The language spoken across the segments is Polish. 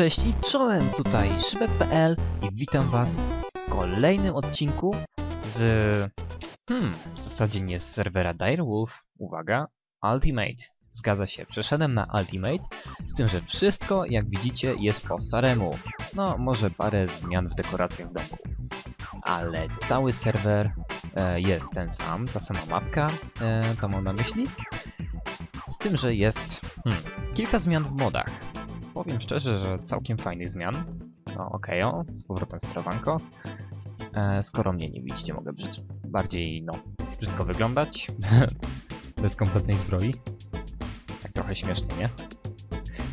Cześć i czołem, tutaj Szybek.pl i witam was w kolejnym odcinku z... Hmm, w zasadzie nie z serwera Direwolf, uwaga, Ultimate. Zgadza się, przeszedłem na Ultimate, z tym, że wszystko, jak widzicie, jest po staremu. No, może parę zmian w dekoracjach w domku. Ale cały serwer e, jest ten sam, ta sama mapka, e, to mam na myśli. Z tym, że jest hmm, kilka zmian w modach. Powiem szczerze, że całkiem fajnych zmian. No okej, o, z powrotem sterowanko. E, skoro mnie nie widzicie, mogę brzydko, bardziej, no, brzydko wyglądać. Bez kompletnej zbroi. Tak trochę śmiesznie, nie?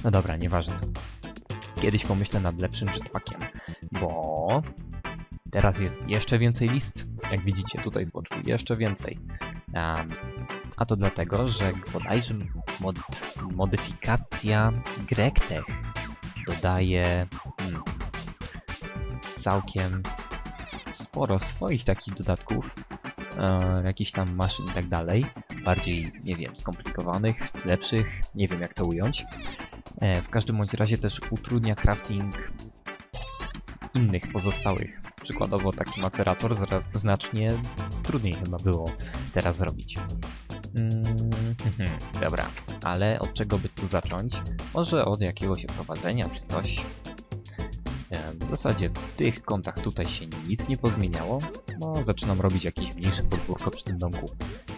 No dobra, nieważne. Kiedyś pomyślę nad lepszym jetpackiem, bo teraz jest jeszcze więcej list. Jak widzicie tutaj z boczku, jeszcze więcej. Um, a to dlatego, że bodajże mod, modyfikacja GrecTech dodaje hmm, całkiem sporo swoich takich dodatków, e, jakichś tam maszyn i tak dalej, bardziej, nie wiem, skomplikowanych, lepszych, nie wiem jak to ująć. E, w każdym bądź razie też utrudnia crafting innych pozostałych. Przykładowo taki macerator znacznie trudniej chyba było teraz zrobić. Mm, dobra, ale od czego by tu zacząć? Może od jakiegoś oprowadzenia czy coś? W zasadzie w tych kątach tutaj się nic nie pozmieniało. No, zaczynam robić jakieś mniejsze podwórko przy tym domku.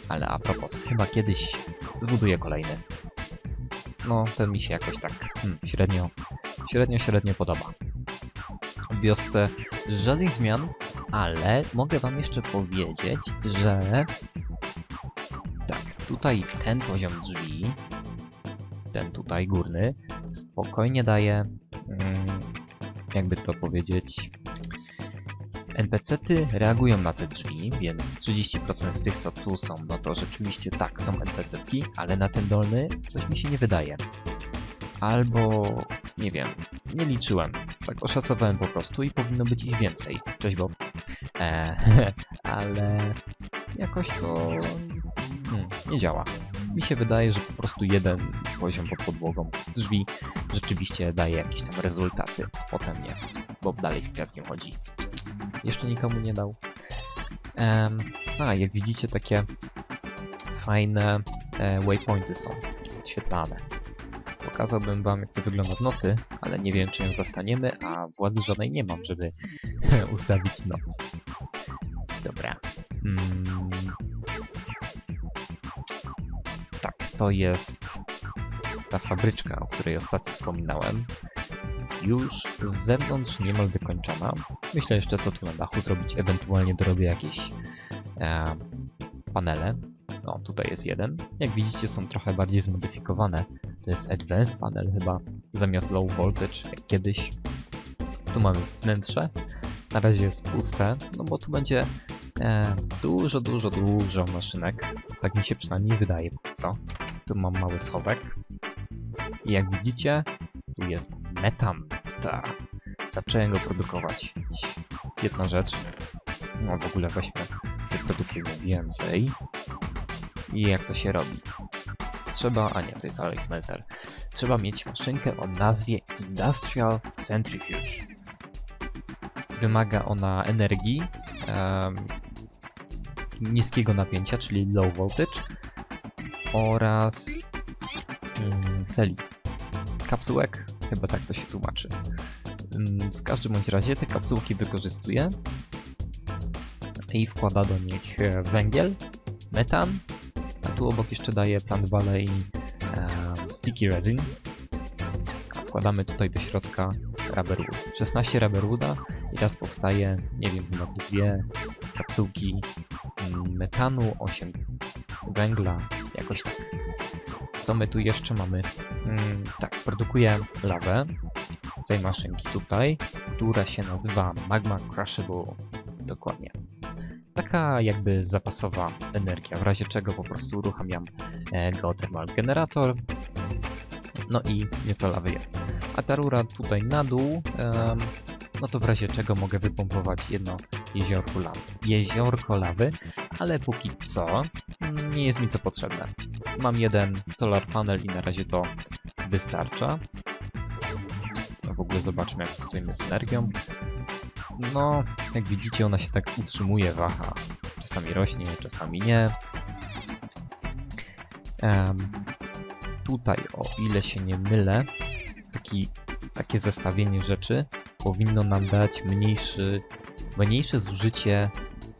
Ale a propos, chyba kiedyś zbuduję kolejny. No, ten mi się jakoś tak hmm, średnio, średnio, średnio podoba. W wiosce żadnych zmian, ale mogę wam jeszcze powiedzieć, że tutaj ten poziom drzwi, ten tutaj górny, spokojnie daje, mm, jakby to powiedzieć, NPC-ty reagują na te drzwi, więc 30% z tych, co tu są, no to rzeczywiście tak, są NPC-tki, ale na ten dolny coś mi się nie wydaje. Albo, nie wiem, nie liczyłem. Tak oszacowałem po prostu i powinno być ich więcej. Cześć Bob. Eee, ale jakoś to hmm, nie działa. Mi się wydaje, że po prostu jeden poziom pod podłogą drzwi rzeczywiście daje jakieś tam rezultaty. Potem nie, bo dalej z kwiatkiem chodzi. Jeszcze nikomu nie dał. Um, a, jak widzicie takie fajne e, waypointy są, podświetlane. Pokazałbym wam jak to wygląda w nocy, ale nie wiem czy ją zastaniemy, a władzy żadnej nie mam, żeby ustawić noc. Dobra. Mm, to jest ta fabryczka, o której ostatnio wspominałem. Już z zewnątrz niemal wykończona. Myślę jeszcze co tu na dachu zrobić, ewentualnie dorobię jakieś e, panele. No, tutaj jest jeden. Jak widzicie są trochę bardziej zmodyfikowane. To jest Advanced Panel chyba, zamiast Low Voltage, jak kiedyś. Tu mamy wnętrze. Na razie jest puste, no bo tu będzie e, dużo, dużo, dużo maszynek. Tak mi się przynajmniej wydaje co. Tu mam mały schowek. I jak widzicie, tu jest metan. Ta. Zacząłem go produkować. Jedna rzecz. No w ogóle weźmy, wyprodukujmy więcej. I jak to się robi? Trzeba, a nie, to jest Alex Smelter. Trzeba mieć maszynkę o nazwie Industrial Centrifuge. Wymaga ona energii um, niskiego napięcia, czyli low voltage oraz um, celi. Kapsułek, chyba tak to się tłumaczy. Um, w każdym bądź razie te kapsułki wykorzystuje i wkłada do nich e, węgiel, metan, a tu obok jeszcze daje plant valley um, sticky resin. Wkładamy tutaj do środka rubberwood. 16 rubberwooda i teraz powstaje, nie wiem, chyba dwie kapsułki mm, metanu, 8 węgla, jakoś tak. Co my tu jeszcze mamy? Mm, tak, produkuję lawę z tej maszynki tutaj, która się nazywa Magma Crushable. Dokładnie. Taka jakby zapasowa energia, w razie czego po prostu uruchamiam e, Geothermal Generator. No i nieco lawy jest. A ta rura tutaj na dół, no to w razie czego mogę wypompować jedno jeziorko lawy, jeziorko lawy ale póki co nie jest mi to potrzebne. Mam jeden solar panel i na razie to wystarcza. w ogóle zobaczmy jak stoimy z energią. No, jak widzicie ona się tak utrzymuje, waha. Czasami rośnie, czasami nie. Em, tutaj, o ile się nie mylę, taki, takie zestawienie rzeczy powinno nam dać mniejszy, mniejsze zużycie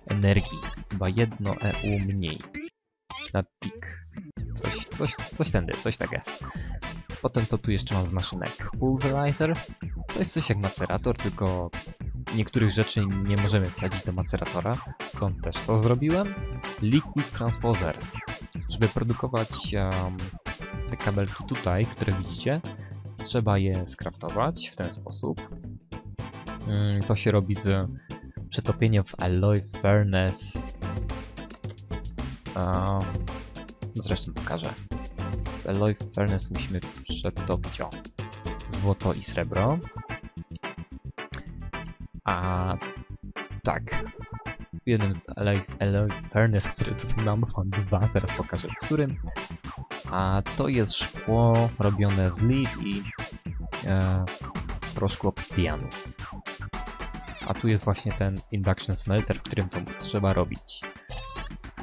energii. Chyba jedno EU mniej. Coś, coś, tędy, coś tak jest. Potem co tu jeszcze mam z maszynek? Pulverizer. To jest coś jak macerator, tylko niektórych rzeczy nie możemy wsadzić do maceratora, stąd też to zrobiłem. Liquid Transposer. Żeby produkować um, te kabelki tutaj, które widzicie, trzeba je skraftować w ten sposób. Mm, to się robi z przetopieniem w Alloy Furnace. A, zresztą pokażę. Alloy Furnace musimy przetopić o złoto i srebro. A tak, jednym z Alloy, Alloy Furnace, który tutaj mam, mam dwa, zaraz pokażę którym. A to jest szkło robione z lead i e, proszku. A tu jest właśnie ten induction smelter, w którym to trzeba robić.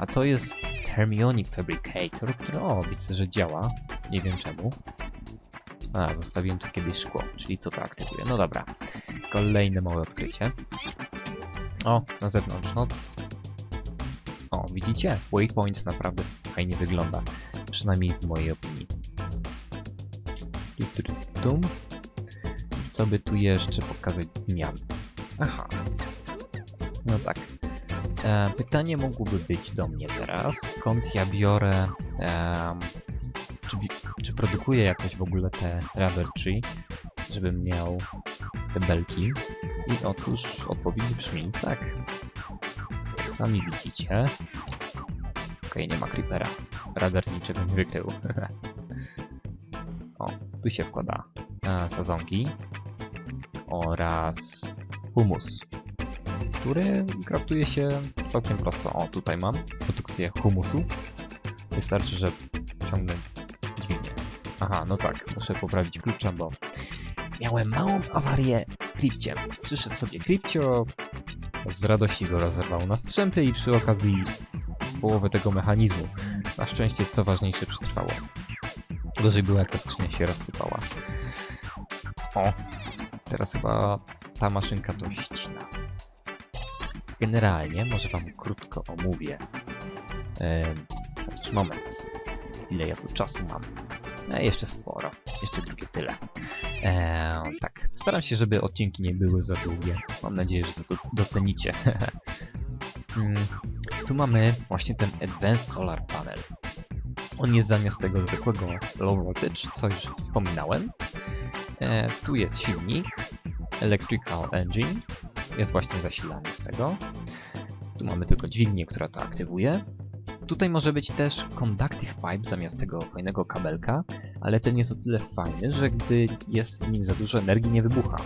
A to jest Thermionic Fabricator, który o, widzę, że działa. Nie wiem czemu. A, zostawiłem tu kiedyś szkło, czyli co to aktywuje. No dobra. Kolejne małe odkrycie. O, na zewnątrz noc. O, widzicie? Waypoint naprawdę fajnie wygląda. Przynajmniej w mojej opinii. Tu, tu, tu, tu. Co by tu jeszcze pokazać zmian? Aha. No tak. E, pytanie mogłoby być do mnie teraz, skąd ja biorę, e, czy, czy produkuję jakoś w ogóle te rubber tree, żebym miał te belki. I otóż odpowiedź brzmi tak. Jak sami widzicie. Okej, okay, nie ma creepera. Radar niczego nie wykrył. o, tu się wkłada e, sadzonki oraz humus, który kraftuje się całkiem prosto. O, tutaj mam produkcję humusu. Wystarczy, że ciągnę dźwignię. Aha, no tak, muszę poprawić klucza, bo miałem małą awarię z Kripciem. Przyszedł sobie Kripcio, z radości go rozerwał na strzępy i przy okazji połowę tego mechanizmu. Na szczęście, co ważniejsze, przetrwało. Gorzej było, jak ta skrzynia się rozsypała. O, teraz chyba ta maszynka to ścina. Generalnie, może wam krótko omówię. Chociaż moment. Ile ja tu czasu mam? E, jeszcze sporo. Jeszcze drugie tyle. Ehm, tak, staram się, żeby odcinki nie były za długie. Mam nadzieję, że to docenicie. mm, tu mamy właśnie ten Advanced Solar Panel. On jest zamiast tego zwykłego low voltage, co już wspominałem. E, tu jest silnik, Electrical Engine, jest właśnie zasilany z tego. Tu mamy tylko dźwignię, która to aktywuje. Tutaj może być też Conductive Pipe zamiast tego fajnego kabelka, ale ten jest o tyle fajny, że gdy jest w nim za dużo energii nie wybucha.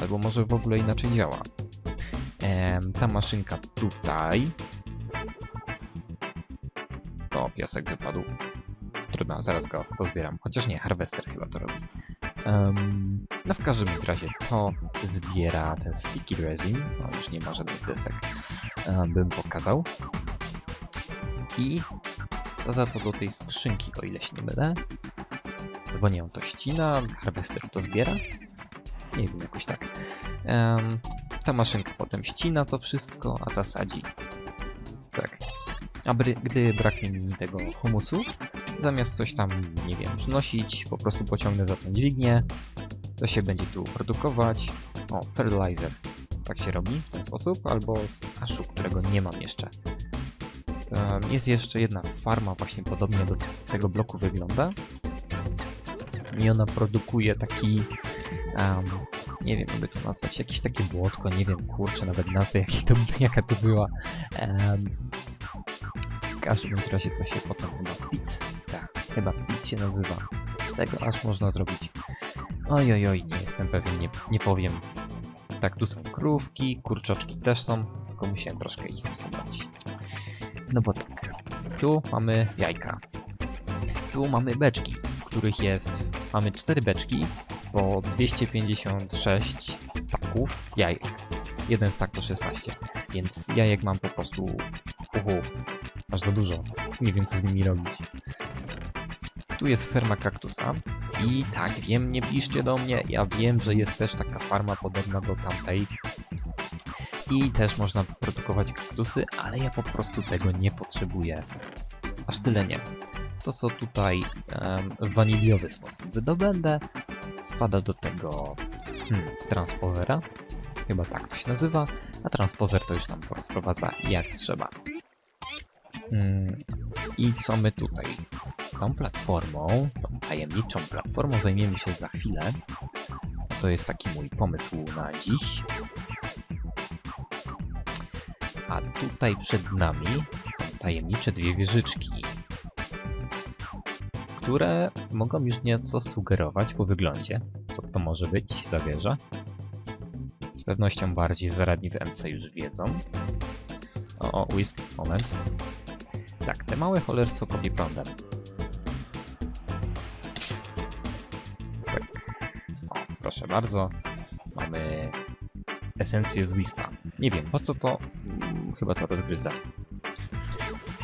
Albo może w ogóle inaczej działa. Ehm, ta maszynka tutaj... O, piasek wypadł. Trudno, zaraz go pozbieram. Chociaż nie, harvester chyba to robi. Um, no w każdym razie to zbiera ten sticky resin. No już nie ma żadnych desek, um, bym pokazał. I za to do tej skrzynki, o ile się nie mylę. Bo nie on to ścina, harvester to zbiera. Nie wiem, jakoś tak. Um, ta maszynka potem ścina to wszystko, a ta sadzi. Tak. A gdy braknie mi tego humusu, zamiast coś tam, nie wiem, przynosić, po prostu pociągnę za tą dźwignię, to się będzie tu produkować. O, fertilizer. Tak się robi w ten sposób, albo z aszu, którego nie mam jeszcze. Jest jeszcze jedna farma, właśnie podobnie do tego bloku wygląda. I ona produkuje taki, um, nie wiem, jakby to nazwać, jakieś takie błotko, nie wiem, kurczę, nawet nazwę, jakie to, jaka to była. Um, w każdym razie to się potem chyba pit, chyba pit się nazywa. Z tego aż można zrobić. Oj, oj, oj, nie jestem pewien, nie, nie powiem. Tak, tu są krówki, kurczaczki też są, tylko musiałem troszkę ich usunąć. No bo tak, tu mamy jajka. Tu mamy beczki, których jest... Mamy cztery beczki, po 256 staków jajek. Jeden stak to 16, więc jajek mam po prostu... Uhu, aż za dużo. Nie wiem co z nimi robić. Tu jest ferma kaktusa. I tak, wiem, nie piszcie do mnie. Ja wiem, że jest też taka farma podobna do tamtej. I też można produkować kaktusy, ale ja po prostu tego nie potrzebuję. Aż tyle nie. To co tutaj em, w waniliowy sposób wydobędę, spada do tego hmm, transpozera. Chyba tak to się nazywa. A transpozer to już tam rozprowadza jak trzeba. Mm, I co my tutaj? Tą platformą, tą tajemniczą platformą zajmiemy się za chwilę. To jest taki mój pomysł na dziś. A tutaj przed nami są tajemnicze dwie wieżyczki, które mogą już nieco sugerować po wyglądzie, co to może być za wieża. Z pewnością bardziej zaradni w MC już wiedzą. O, o, Wisp, moment. Tak, te małe cholerstwo kopie prądem. Bardzo. Mamy esencję z Wispa. Nie wiem, po co to? Mm, Chyba to rozgryzę.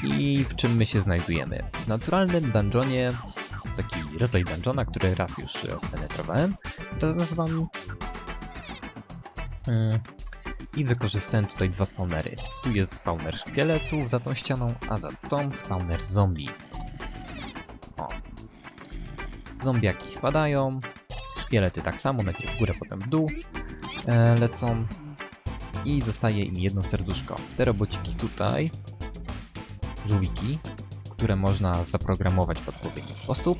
I w czym my się znajdujemy? W naturalnym dungeonie, taki rodzaj dungeona, który raz już spenetrowałem razem z wami. Mm, I wykorzystałem tutaj dwa spawnery. Tu jest spawner szkieletów za tą ścianą, a za tą spawner zombie. O. Zombiaki spadają, szkielety tak samo, najpierw w górę, potem w dół e, lecą i zostaje im jedno serduszko. Te robociki tutaj, żółwiki, które można zaprogramować w odpowiedni sposób.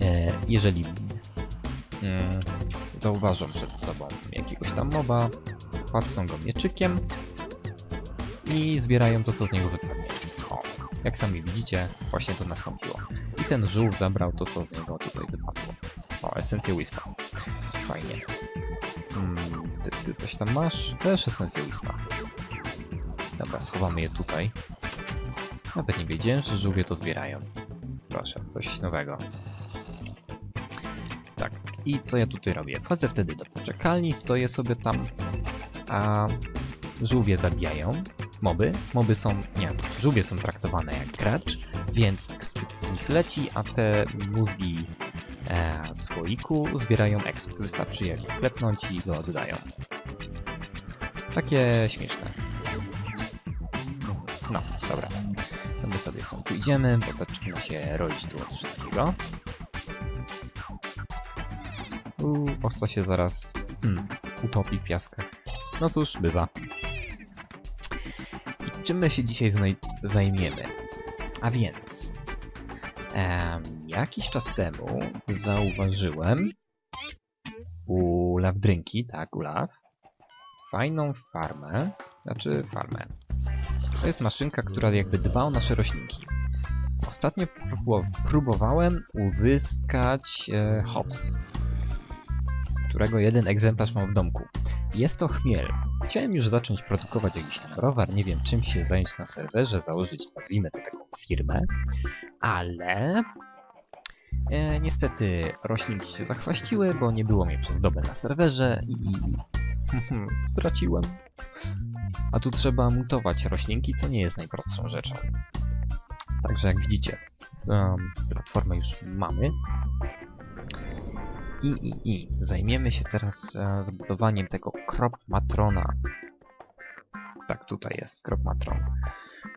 E, jeżeli mm, zauważą przed sobą jakiegoś tam moba, patrzą go mieczykiem i zbierają to, co z niego wypadnie. Jak sami widzicie, właśnie to nastąpiło. I ten żółw zabrał to, co z niego tutaj wypadło. O, esencję Wispa. Fajnie. Mm, ty, ty coś tam masz? Też esencję Wispa. Dobra, schowamy je tutaj. Nawet nie wiedziałem, że żółwie to zbierają. Proszę, coś nowego. Tak, i co ja tutaj robię? Wchodzę wtedy do poczekalni, stoję sobie tam, a żółwie zabijają moby. Moby są, nie, żółwie są traktowane jak gracz, więc z nich leci, a te mózgi w słoiku zbierają exp. Wystarczy je klepnąć i go oddają. Takie śmieszne. No, dobra. To my sobie stąd pójdziemy, bo zaczyna się roić tu od wszystkiego. Uuu, owca się zaraz hmm, utopi w piaskach. No cóż, bywa. I czym my się dzisiaj zajmiemy? A więc... Em, jakiś czas temu zauważyłem u Lawdrynki, tak, u Law, fajną farmę, znaczy farmę. To jest maszynka, która jakby dba o nasze roślinki. Ostatnio prób- próbowałem uzyskać e, hops, którego jeden egzemplarz mam w domku. Jest to chmiel. Chciałem już zacząć produkować jakiś tam browar, nie wiem czym się zająć na serwerze, założyć, nazwijmy to taką firmę, ale e, niestety roślinki się zachwaściły, bo nie było mnie przez dobę na serwerze i straciłem. A tu trzeba mutować roślinki, co nie jest najprostszą rzeczą. Także jak widzicie, um, platformę już mamy. I, i, i zajmiemy się teraz e, zbudowaniem tego crop matrona. Tak, tutaj jest crop matron.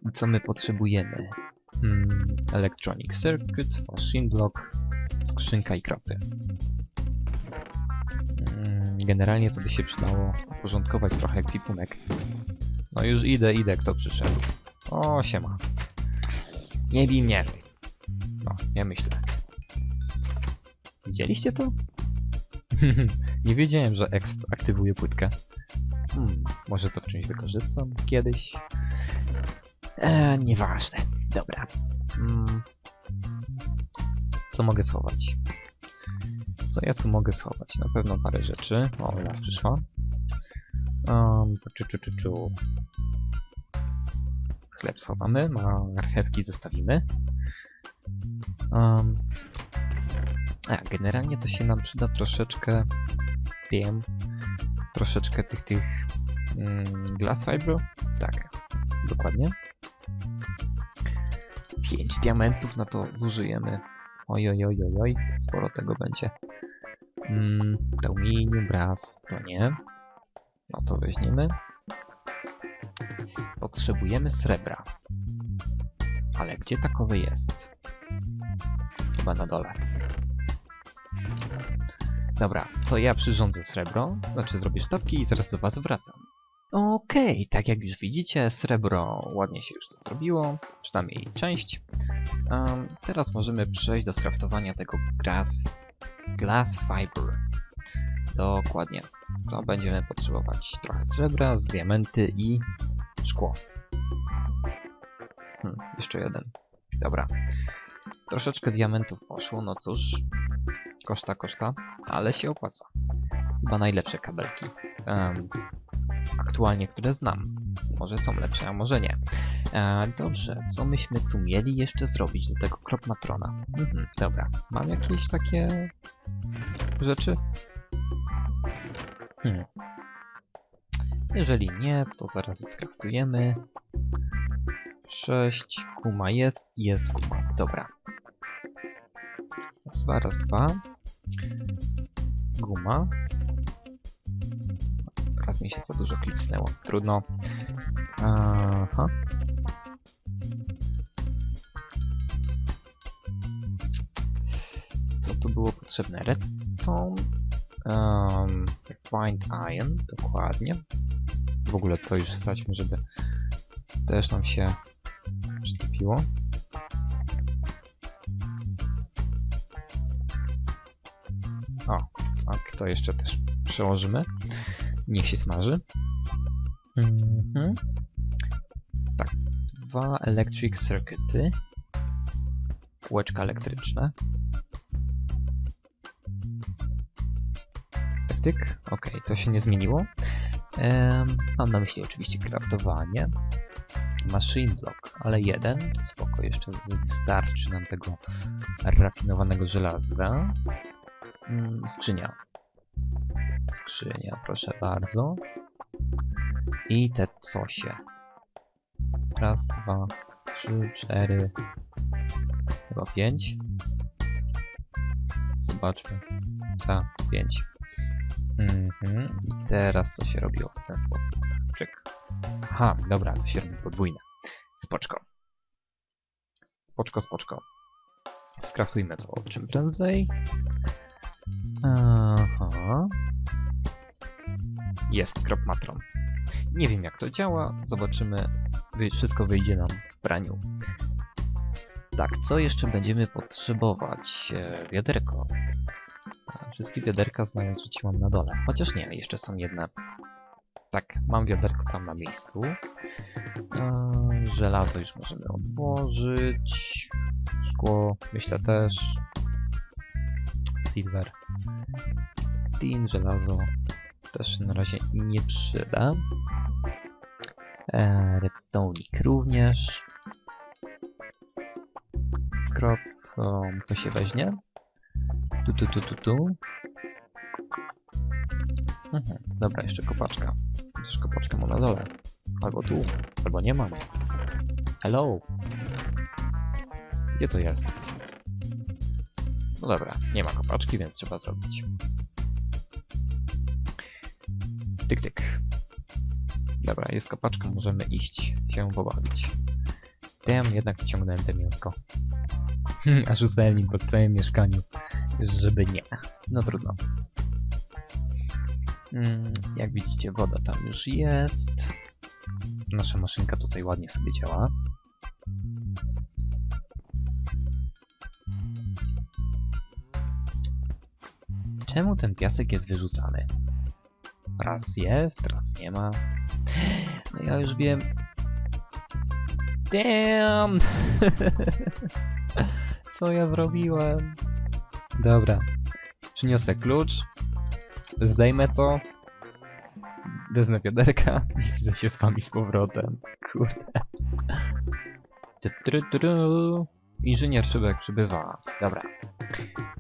I co my potrzebujemy? Hmm, electronic circuit, machine block, skrzynka i kropy. Mm, Generalnie to by się przydało uporządkować trochę ekwipunek. No już idę, idę, kto przyszedł. O, siema. Nie bij mnie. No, ja myślę. Widzieliście to? Nie wiedziałem, że exp aktywuje płytkę. Hmm, może to w czymś wykorzystam kiedyś? Eee, nieważne. Dobra. Mm. Co mogę schować? Co ja tu mogę schować? Na pewno parę rzeczy. O, Ola przyszła. Um. Chleb schowamy, marchewki zostawimy. Um, A, generalnie to się nam przyda troszeczkę... Wiem... Troszeczkę tych, tych... Mm, glass fiber? Tak, dokładnie. 5 diamentów na to zużyjemy. Oj, oj, oj, oj, oj. sporo tego będzie. Mm, aluminium, brass, to nie. No to weźmiemy. Potrzebujemy srebra. Ale gdzie takowe jest? Chyba na dole. Dobra, to ja przyrządzę srebro, znaczy zrobię sztabki i zaraz do was wracam. Okej, okay, tak jak już widzicie, srebro ładnie się już to zrobiło, przynajmniej część. Um, teraz możemy przejść do skraftowania tego glass, glass fiber. Dokładnie. Co będziemy potrzebować? Trochę srebra, z diamenty i szkło. Hmm, jeszcze jeden. Dobra. Troszeczkę diamentów poszło, no cóż. Koszta, koszta, ale się opłaca. Chyba najlepsze kabelki. Um, aktualnie, które znam. Może są lepsze, a może nie. E, dobrze, co myśmy tu mieli jeszcze zrobić do tego kropmatrona? Mhm, dobra, mam jakieś takie rzeczy? Hmm. Jeżeli nie, to zaraz skraftujemy. 6, kuma jest, jest kuma. Dobra. Raz, dwa, raz, dwa. Guma. Raz mi się za dużo klipsnęło. Trudno. Aha. Co tu było potrzebne? Redstone. Um, find iron, dokładnie. W ogóle to już wsadźmy, żeby też nam się przyczepiło. O, tak, to jeszcze też przełożymy. Niech się smaży. Mhm. Tak, dwa electric circuity. Kółeczka elektryczne. Tak, tyk. Ok, to się nie zmieniło. Um, mam na myśli oczywiście kraftowanie. Machine block, ale jeden, to spoko, jeszcze wystarczy nam tego rafinowanego żelaza. Mm, skrzynia. Skrzynia, proszę bardzo. I te cosie. Raz, dwa, trzy, cztery, chyba pięć. Zobaczmy. Tak, pięć. Mhm. Teraz co się robiło w ten sposób? Czyk. Aha, dobra, to się robi podwójne. Spoczko. Spoczko, spoczko. Skraftujmy to czym prędzej. Aha. Jest kropmatron. Nie wiem jak to działa, zobaczymy. Wszystko wyjdzie nam w praniu. Tak, co jeszcze będziemy potrzebować? E, wiaderko. Wszystkie wiaderka znając rzuciłam na dole. Chociaż nie, jeszcze są jedne. Tak, mam wiaderko tam na miejscu. Eee, żelazo już możemy odłożyć. Szkło, myślę też. Silver. Tin, żelazo. Też na razie nie przyda. Redstone'ik również. Krop, to się weźmie. Tu, tu, tu, tu, tu. Mhm, dobra, jeszcze kopaczka. Chociaż kopaczkę mam na dole. Albo tu, albo nie mam. Hello! Gdzie to jest? No dobra, nie ma kopaczki, więc trzeba zrobić. Tyk, tyk. Dobra, jest kopaczka, możemy iść się pobawić. Damn, jednak wyciągnąłem te mięsko. Aż ustałem po całym mieszkaniu żeby nie. No trudno. Mm, jak widzicie, woda tam już jest. Nasza maszynka tutaj ładnie sobie działa. Czemu ten piasek jest wyrzucany? Raz jest, raz nie ma. No ja już wiem. Damn! Co ja zrobiłem? Dobra. Przyniosę klucz. Zdejmę to. Wezmę wiaderka i widzę się z wami z powrotem. Kurde. Inżynier szybek przybywa. Dobra.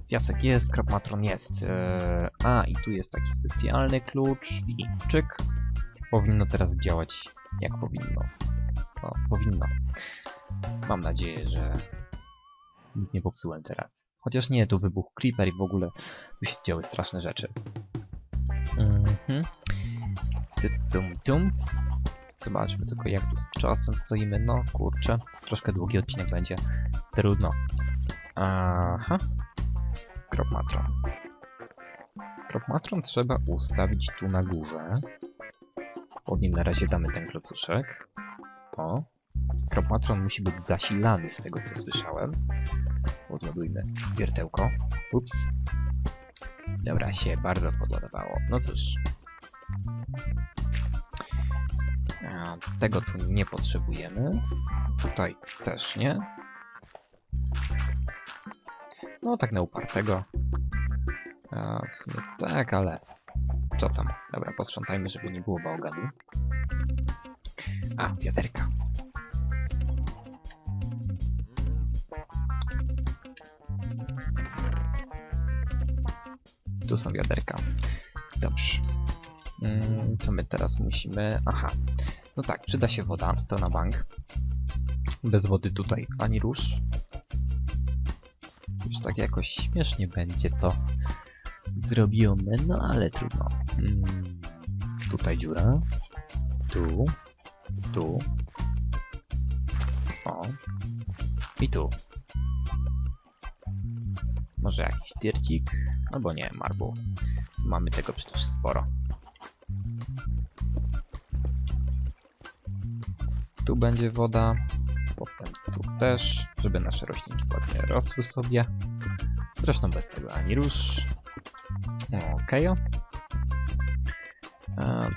Piasek jest, kropmatron jest. Eee, a, i tu jest taki specjalny klucz i czyk. Powinno teraz działać jak powinno. No, powinno. Mam nadzieję, że nic nie popsułem teraz. Chociaż nie, tu wybuchł creeper i w ogóle tu się działy straszne rzeczy. Mhm. Tum, tum. Zobaczmy tylko jak tu z czasem stoimy. No kurczę, troszkę długi odcinek będzie. Trudno. Aha. Kropmatron. Kropmatron trzeba ustawić tu na górze. Pod nim na razie damy ten klocuszek. O. Kropmatron musi być zasilany z tego co słyszałem. Podładujmy wiertełko. Ups. Dobra, się bardzo podładowało. No cóż. Tego tu nie potrzebujemy. Tutaj też nie. No tak na upartego. W sumie tak, ale co tam? Dobra, posprzątajmy, żeby nie było bałaganu. A, wiaderka. Tu są wiaderka. Dobrze. Mm, co my teraz musimy? Aha. No tak, przyda się woda, to na bank. Bez wody tutaj ani rusz. Już tak jakoś śmiesznie będzie to zrobione, no ale trudno. Mm, tutaj dziura. Tu. Tu. O. I tu. Może jakiś tyrcik? Albo nie, marble. Mamy tego przecież sporo. Tu będzie woda. Potem tu też, żeby nasze roślinki ładnie rosły sobie. Zresztą bez tego ani rusz. Okej. Okay.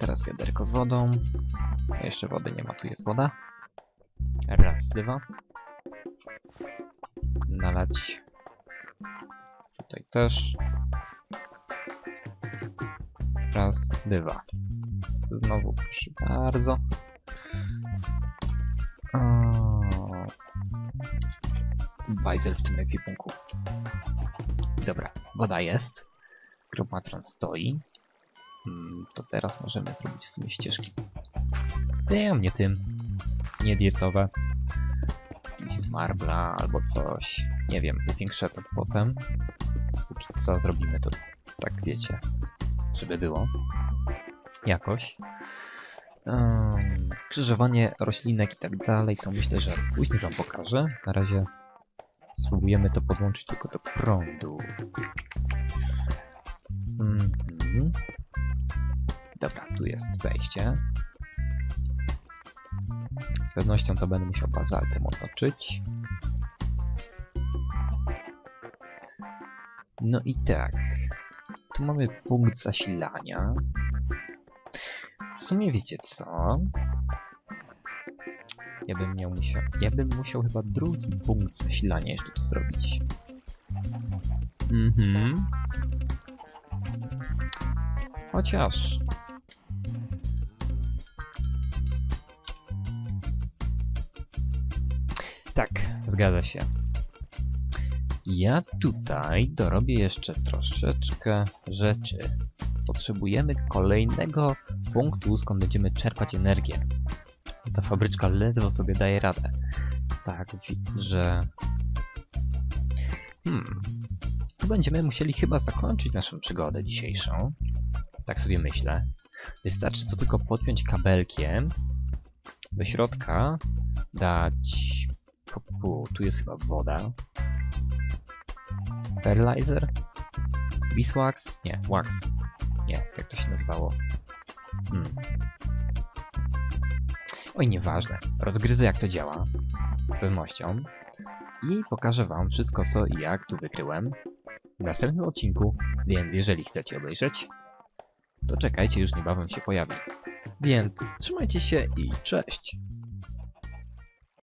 Teraz wiaderko z wodą. Jeszcze wody nie ma, tu jest woda. Raz, dwa. Nalać. Tutaj też. Raz, dwa. Znowu proszę bardzo. Bajzel w tym ekwipunku. Dobra, woda jest. Kropmatron stoi. Hmm, to teraz możemy zrobić w sumie ścieżki. Nie, nie tym. Nie dirtowe. Jakieś z marbla albo coś. Nie wiem, uwiększę to potem. Póki co zrobimy to tak, wiecie, żeby było. Jakoś. Um, krzyżowanie roślinek i tak dalej, to myślę, że później wam pokażę. Na razie spróbujemy to podłączyć tylko do prądu. Mm -hmm. Dobra, tu jest wejście. Z pewnością to będę musiał bazaltem otoczyć. No i tak. Tu mamy punkt zasilania. W sumie wiecie co? Ja bym miał musiał, ja bym musiał chyba drugi punkt zasilania jeszcze tu zrobić. Mhm. Chociaż... Tak, zgadza się. Ja tutaj dorobię jeszcze troszeczkę rzeczy. Potrzebujemy kolejnego punktu, skąd będziemy czerpać energię. Ta fabryczka ledwo sobie daje radę. Tak, że... Hmm... Tu będziemy musieli chyba zakończyć naszą przygodę dzisiejszą. Tak sobie myślę. Wystarczy to tylko podpiąć kabelkiem do środka, dać... Tu jest chyba woda. Fertilizer? Beeswax? Nie, wax. Nie, jak to się nazywało? Hmm. Oj, nieważne. Rozgryzę jak to działa. Z pewnością. I pokażę wam wszystko co i jak tu wykryłem w następnym odcinku, więc jeżeli chcecie obejrzeć, to czekajcie, już niebawem się pojawi. Więc trzymajcie się i cześć!